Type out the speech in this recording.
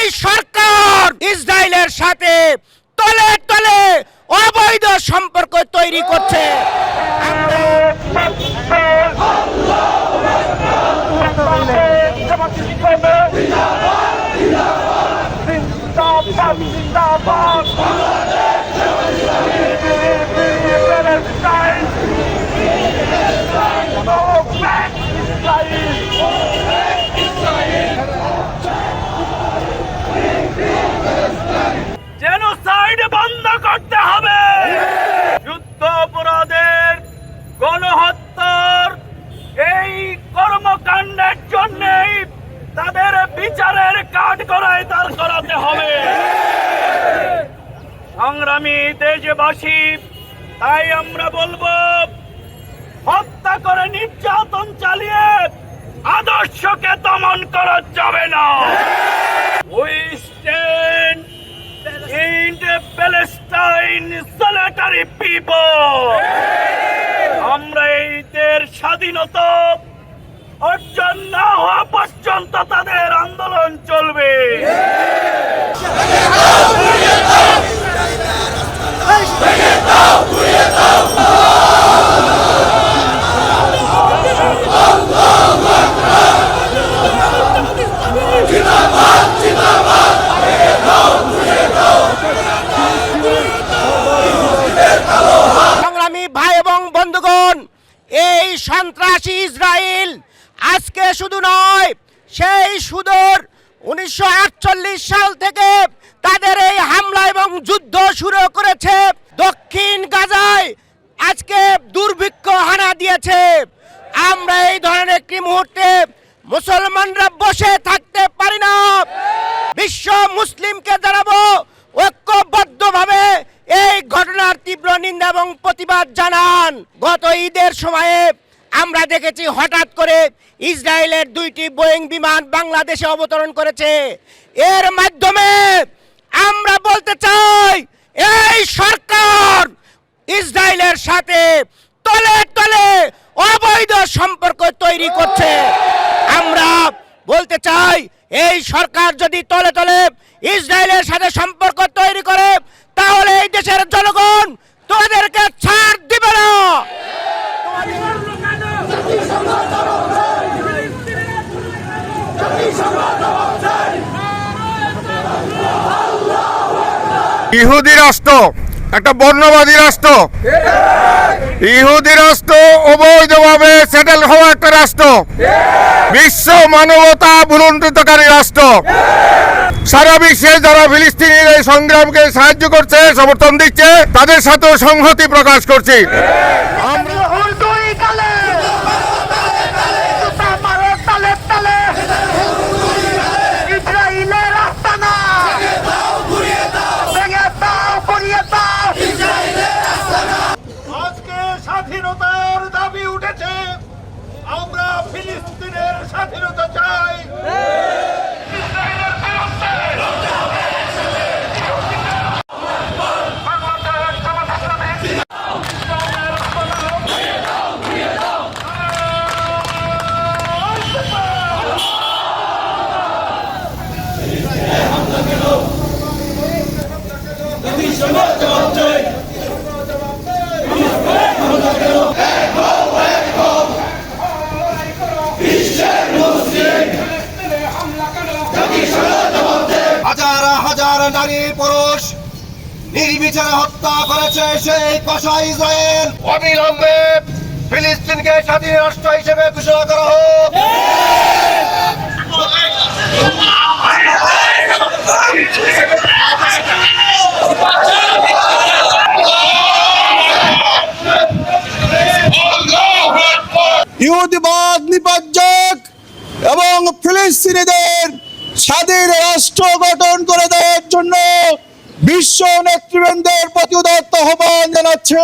এই সরকার ইসরায়েলের সাথে তলে তলে অবৈধ সম্পর্ক তৈরি করছে। আমরা জেনোসাইড বন্ধ করতে হবে যুদ্ধ অপরাধের গণহত্যার এই কর্মকাণ্ডের জন্যই তাদের বিচারের দাঁড় করাতে হবে সংগ্রামী দেশবাসী, তাই আমরা বলব, হত্যা করে নির্যাতন চালিয়ে আদর্শকে দমন করা যাবে না. আমরা এই দেশ স্বাধীনতা অর্জন না হওয়া পর্যন্ত তাদের আন্দোলন চলবে। সন্ত্রাসী ইসরায়েল আজকে শুধু নয় সেই সুদূর উনিশশো সাল থেকে তাদের এই হামলা এবং যুদ্ধ শুরু করেছে। দক্ষিণ গাজায় আজকে দুর্ভিক্ষ হানা দিয়েছে। আমরা এই ধরনের একটি মুহূর্তে মুসলমানরা বসে থাকতে পারি না। বিশ্ব মুসলিমকে জানাব, ঐক্যবদ্ধভাবে এই ঘটনার তীব্র নিন্দা এবং প্রতিবাদ জানান। গত ঈদের সময়ে আমরা দেখেছি হঠাৎ করে ইসরায়েলের দুইটি বোয়িং বিমান বাংলাদেশে অবতরণ করেছে। এর মাধ্যমে আমরা বলতে চাই, এই সরকার ইসরায়েলের সাথে তলে তলে অবৈধ সম্পর্ক তৈরি করছে। আমরা বলতে চাই, এই সরকার যদি তলে তলে ইসরায়েলের সাথে সম্পর্ক তৈরি করে তাহলে এই দেশের জনগণ তোদেরকে ছাড় দিবে না ইহুদি রাষ্ট্র, একটা বর্ণবাদী রাষ্ট্র। ইহুদি রাষ্ট্র অবৈধভাবে সেটেল হওয়া একটা রাষ্ট্র। বিশ্ব মানবতা বুলন্ডিতকারী রাষ্ট্র। সারা বিশ্বে যারা ফিলিস্তিনের এই সংগ্রামকে সাহায্য করছে, সমর্থন দিচ্ছে, তাদের সাথেও সংহতি প্রকাশ করছি আমরা ইসরায়েলের আস্তানা ভেঙে দাও করিয়ে দাও আজকে স্বাধীনতার দাবি উঠেছে আমরা ফিলিস্তিনের স্বাধীনতা চাই ইসরায়েলের বিরুদ্ধে বাংলাদেশ জামাত ইসলামী হাজার হাজার নারী পুরুষ নির্বিচারে হত্যা করেছে সেই কষা ইসরায়েল অবিলম্বে ফিলিস্তিনকে স্বাধীন রাষ্ট্র হিসেবে ঘোষণা করা হোক। ইহুদিবাদ নিপাজ্জক এবং ফিলিস্তিনিদের স্বাধীন রাষ্ট্র গঠন করে দেওয়ার জন্য বিশ্ব নেতৃবৃন্দের প্রতি উদাত্ত আহ্বান জানাচ্ছে।